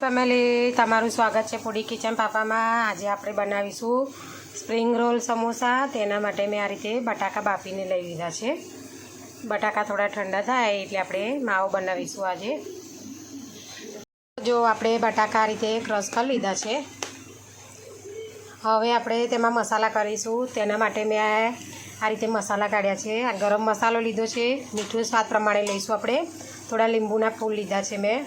Family, તમારું સ્વાગત છે પૂડી કિચન પાપામાં. આજે આપણે બનાવીશું સ્પ્રિંગ રોલ સમોસા. તેના માટે મેં આ રીતે બટાકા બાફીને લઈ લીધા છે. બટાકા થોડા ઠંડા થાય એટલે આપણે માવો બનાવીશું આજે. જો આપણે બટાકા આ રીતે ક્રશ કરી લીધા છે. હવે આપણે તેમાં મસાલા કરીશું. તેના માટે મેં આ રીતે મસાલા કાઢ્યા છે. આ ગરમ મસાલો લીધો છે. મીઠું સ્વાદ પ્રમાણે લઈશું આપણે. થોડા લીંબુના ફૂલ લીધા છે મેં.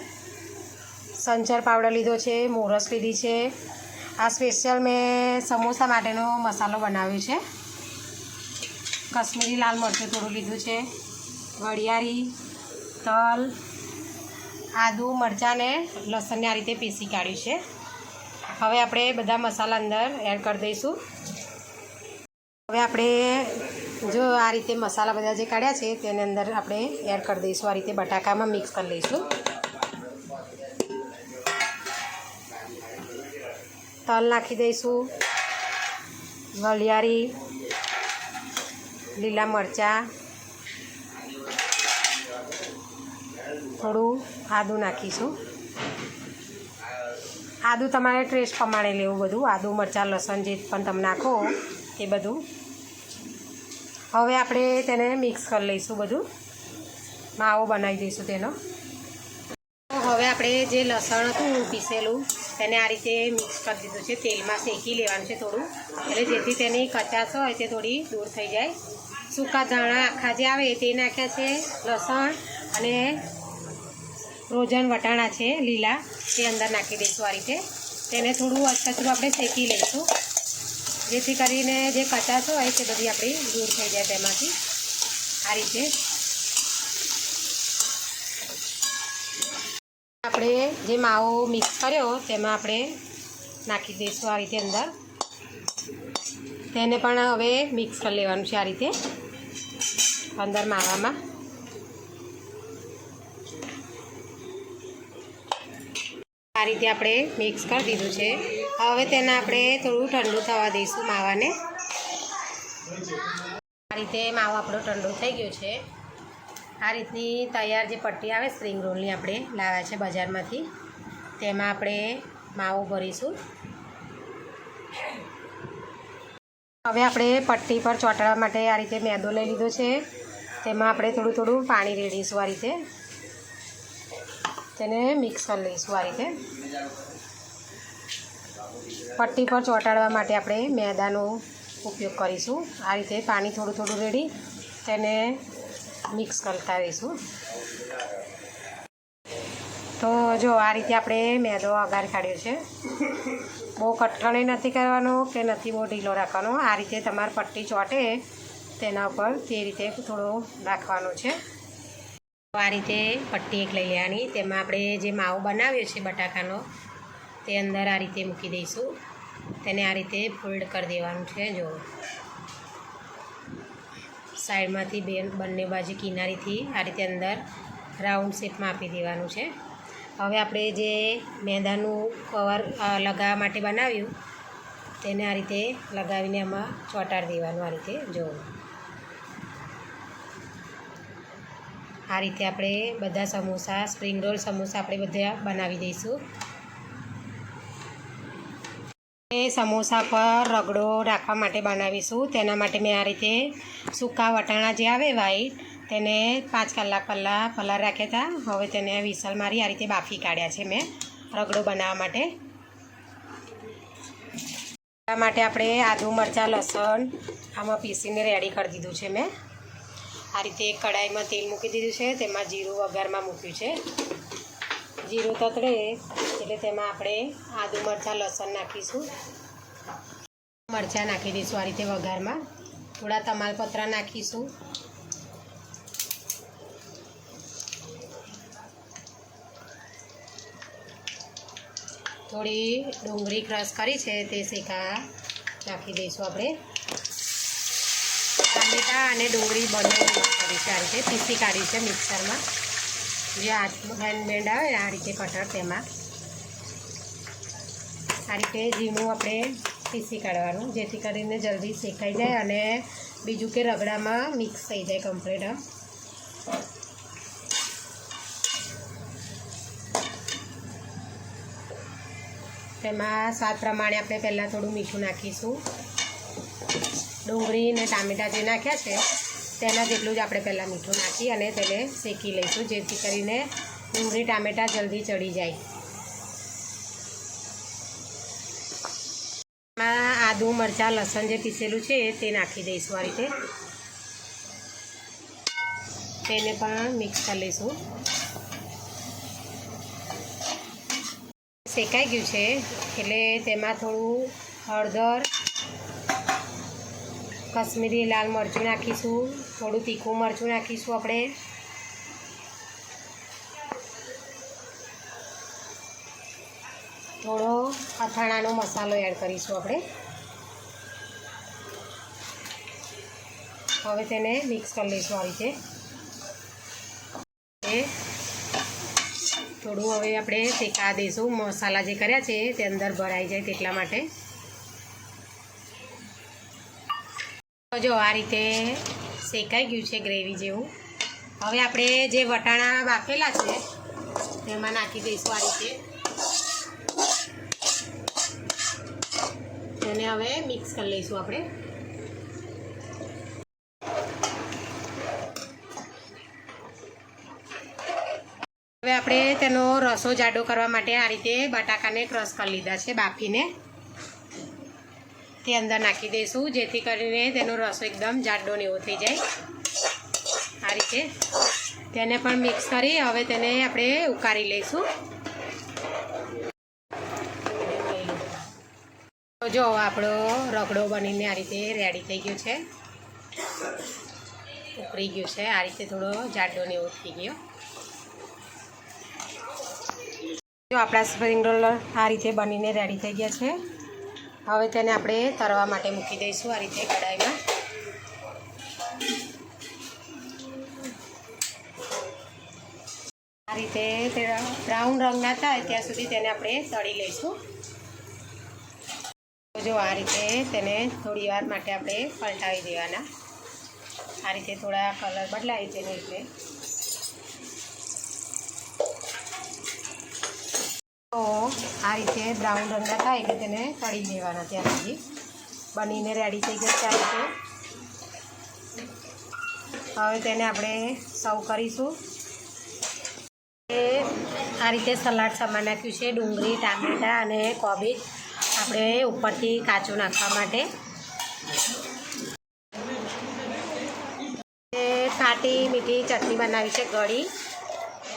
સંચર પાવડર લીધો છે, મોરસ લીધી છે. આ સ્પેશિયલ મેં સમોસા માટેનો મસાલો બનાવ્યો છે. કશ્મીરી લાલ મરચું થોડું લીધું છે વરિયાળી તલ, આદુ, મરચાં ને લસણને આ રીતે પીસી કાઢ્યું છે. હવે આપણે બધા મસાલા અંદર એડ કરી દઈશું. હવે આપણે જો આ રીતે મસાલા બધા જે કાઢ્યા છે, તેની અંદર આપણે એડ કરી દઈશું. આ રીતે બટાકામાં મિક્સ કરી લઈશું. તલ નાખી દઈશું. વલિયારી લીલા મરચાં, થોડું આદું નાખીશું. આદું તમારે ટેસ્ટ પ્રમાણે લેવું બધું. આદું, મરચાં, લસણ જે પણ તમે નાખો એ બધું. હવે આપણે તેને મિક્સ કરી લઈશું બધું. માવો બનાવી દઈશું તેનો. હવે આપણે જે લસણ હતું, પીસેલું તેને આ રીતે મિક્સ કરી દીધું છે. તેલમાં શેકી લેવાનું છે થોડું. એટલે જેથી તેની કચાશ હોય તે થોડી દૂર થઈ જાય. સૂકા ધાણા આખા જે આવે તે નાખ્યા છે, લસણ અને રોજન વટાણા છે, લીલા, તે અંદર નાખી દઈશું આ રીતે. તેને થોડું અચકચરું આપણે શેકી લઈશું. જેથી કરીને જે કચાશ હોય તે બધી આપણી દૂર થઈ જાય તેમાંથી. આ રીતે. આપણે જે માવો મિક્સ કર્યો, તેમાં આપણે નાખી દઈશું આ રીતે અંદર. તેને પણ હવે મિક્સ કરી લેવાનું છે આ રીતે, અંદર માવામાં. આ રીતે આપણે મિક્સ કરી દીધું છે. હવે તેને આપણે થોડું ઠંડુ થવા દઈશું માવાને. આ રીતે માવો આપણો ઠંડુ થઈ ગયો છે. આ રીતની તૈયાર જે પટ્ટી આવે સ્પ્રિંગ રોલની આપણે લાવ્યા છે બજારમાંથી, તેમાં આપણે માવો ભરીશું. હવે આપણે પટ્ટી પર ચોંટાડવા માટે આ રીતે મેદો લઈ લીધો છે. તેમાં આપણે થોડું થોડું પાણી રેડીશું આ રીતે. તેને મિક્સ કરી લઈશું આ રીતે. પટ્ટી પર ચોંટાડવા માટે આપણે મેદાનો ઉપયોગ કરીશું. આ રીતે પાણી થોડું થોડું રેડી. તેને મિક્સ કરતા રહીશું તો જો આ રીતે આપણે મેદો અગાર કાઢ્યો છે. બહુ કટકણી નથી કરવાનો કે નથી બહુ ઢીલો રાખવાનો. આ રીતે તમારે પટ્ટી ચોંટે તેના ઉપર તે રીતે થોડો રાખવાનો છે. આ રીતે પટ્ટી એક લઈ લેવાની. તેમાં આપણે જે માવો બનાવ્યો છે બટાકાનો, તે અંદર આ રીતે મૂકી દઈશું. તેને આ રીતે ફોલ્ડ કરી દેવાનું છે જો સાઈડમાંથી બે બંને બાજુ કિનારીથી આ રીતે અંદર રાઉન્ડ શેપમાં આપી દેવાનું છે. હવે આપણે જે મેદાનું કવર લગાવવા માટે બનાવ્યું, તેને આ રીતે લગાવીને આમાં ચોંટાડી દેવાનું આ રીતે જોવું આ રીતે આપણે બધા સમોસા, સ્પ્રિંગ રોલ સમોસા આપણે બધા બનાવી દઈશું. એ સમોસા પર રગડો રાખવા માટે બનાવીશું. તેના માટે મેં આ રીતે સૂકા વટાણા જે આવે વાઈટ તેને પાંચ કલાક પહેલાં પલાર રાખ્યા હતા. હવે તેને વિસલ મારી આ રીતે બાફી કાઢ્યા છે મેં રગડો બનાવવા માટે. આ માટે આપણે આદુ, મરચાં, લસણ આમાં પીસીને રેડી કરી દીધું છે મેં. આ રીતે એક કડાઈમાં તેલ મૂકી દીધું છે. તેમાં જીરું વઘારમાં મૂક્યું છે. જીરું તતડે એટલે તેમાં આપણે આદુ મરચાં, લસણ નાખીશું. મરચાં નાખી દઈશું આ રીતે વઘારમાં. થોડા તમાલપત્ર નાખીશું. થોડી ડુંગળી ક્રશ કરી છે તે શેકા નાખી દઈશું આપણે. ટામેટા અને ડુંગળી બંને મિક્સ કરી છે આ રીતે. પીસી કાઢી છે મિક્સરમાં. જે હાથમાં હેન્ડમેડ આવે આ રીતે કટર તેમાં. આ રીતે ઝીણું આપણે પીસી કાઢવાનું, જેથી કરીને જલ્દી શેકાઈ જાય અને બીજું કે રગડામાં મિક્સ થઈ જાય કમ્પ્લીટ તેમાં સ્વાદ પ્રમાણે આપણે પહેલાં થોડું મીઠું નાખીશું. ડુંગળી ને ટામેટાં જે નાખ્યા છે, તેના જેટલું જ આપણે પહેલાં મીઠું નાખી અને તેને શેકી લઈશું, જેથી કરીને ડુંગળી, ટામેટાં જલ્દી ચડી જાય. આદું મરચાં, લસણ જે પીસેલું છે તે નાખી દઈશું આ રીતે. તેને પણ મિક્સ કરી લઈશું. શેકાઈ ગયું છે, એટલે તેમાં થોડું હળદર, કશ્મીરી લાલ મરચું નાખીશું, થોડું તીખું મરચું નાખીશું આપણે. થોડો અથાણાનો મસાલો એડ કરીશું આપણે. હવે તેને મિક્સ કરી લઈશું આ રીતે. એ થોડું હવે આપણે શેકા દઈશું. મસાલા જે કર્યા છે તે અંદર ભરાઈ જાય તેટલા માટે. જો આ રીતે શેકાઈ ગયું છે ગ્રેવી જેવું. હવે આપણે જે વટાણા બાફેલા છે, તેમાં નાખી દઈશું આ રીતે. તેને હવે મિક્સ કરી લઈશું આપણે હવે આપણે તેનો રસો જાડો કરવા માટે આ રીતે બટાકાને ક્રશ કરી લીધા છે બાફીને. તે અંદર નાખી દઈશું, જેથી કરીને તેનો રસો એકદમ જાડો ને એવો થઈ જાય. આ રીતે તેને પણ મિક્સ કરી હવે તેને આપણે ઉકાળી લઈશું. જો આપણો રગડો બનીને આ રીતે રેડી થઈ ગયો છે. ઉકળી ગયું છે, આ રીતે થોડો જાડો ને એવો થઈ ગયો. જો આપણા સ્પ્રિંગ રોલ આ રીતે બનીને રેડી થઈ ગયા છે. હવે તેને આપણે તરવા માટે મૂકી દઈશું આ રીતે કડાઈમાં આ રીતે તે બ્રાઉન રંગના થાય ત્યાં સુધી તેને આપણે તળી લઈશું. જો આ રીતે તેને થોડી વાર માટે આપણે પલટાવી દેવાના. આ રીતે થોડા કલર બદલાય તેને એટલે. તો આ રીતે બ્રાઉન રંગના થાય એટલે તેને તળી દેવાના ત્યાં સુધી. બનીને રેડી થઈ ગયો ત્યાં રીતે. હવે તેને આપણે સર્વ કરીશું. એ આ રીતે સલાડ સમાન નાખ્યું છે, ડુંગળી, ટામેટાં અને કોબીજ. આપણે ઉપરથી કાચું નાખવા માટે. ખાટી મીઠી ચટણી બનાવી છે ગળી,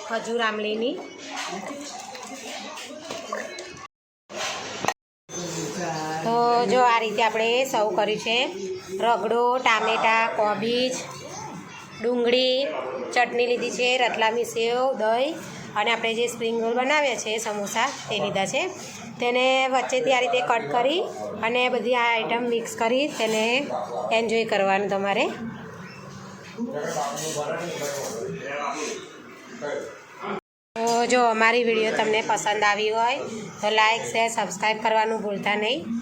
ખજૂર, આમલીની. જો આ રીતે આપણે સૌ કર્યું છે. રગડો, ટામેટાં, કોબીજ, ડુંગળી, ચટણી લીધી છે, રતલામી સેવ, દહીં અને આપણે જે સ્પ્રિંગ રોલ બનાવ્યા છે, સમોસા, તે લીધા છે. તેને વચ્ચેથી આ રીતે કટ કરી અને બધી આ આઈટમ મિક્સ કરી તેને એન્જોય કરવાનું તમારે. તો જો અમારી વીડિયો તમને પસંદ આવી હોય તો લાઈક શેર સબસ્ક્રાઈબ કરવાનું ભૂલતા નહીં.